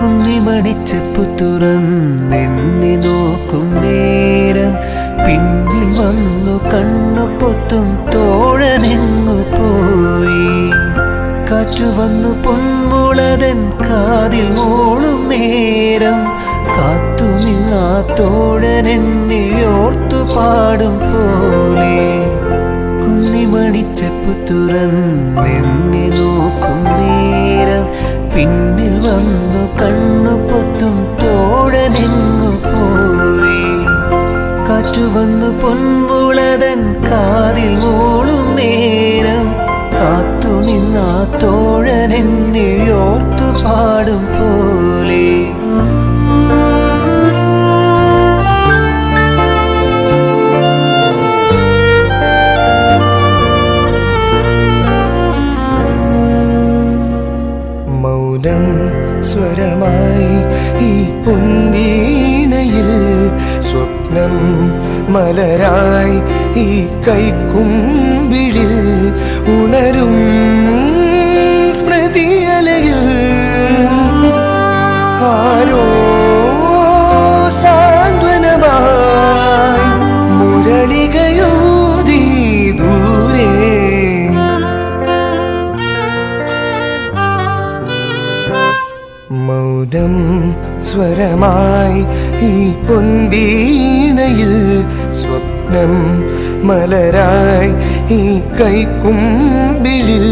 കുഞ്ഞിമടിച്ചപ്പു തുറന്നെന്നെ നോക്കും നേരം. പിന്നിൽ വന്നു കണ്ണു പൊത്തും തോഴനെങ്ങു പോയി. കാറ്റു വന്നു കാതിൽ മോളും നേരം. കാത്തു നിന്നാ തോഴനെന്നെ ഓർത്തു പാടും പോ കുന്നിമണിച്ചപ്പു തുറന്നെണ്ണി നോക്കും നേരം. പിന്നിൽ വന്നു കണ്ണു പൊത്തും തോഴനെങ്ങു പോയി. കാറ്റു വന്നു പൊൻപുളതൻ കാതിൽ മൂളും നേരം. കാത്തു നിന്നാ തോഴനെന്നെ ഓർത്തു പാടും പോലെ മൗനം സ്വരമായി ഈ പൊന്നീണയിൽ സ്വപ്നം മലരായി ഈ കൈക്കുമ്പിളിൽ ഉണരും മൗനം സ്വരമായി ഈ പൊൻവീണയിൽ സ്വപ്നം മലരായി ഈ കൈക്കുമ്പിളിൽ.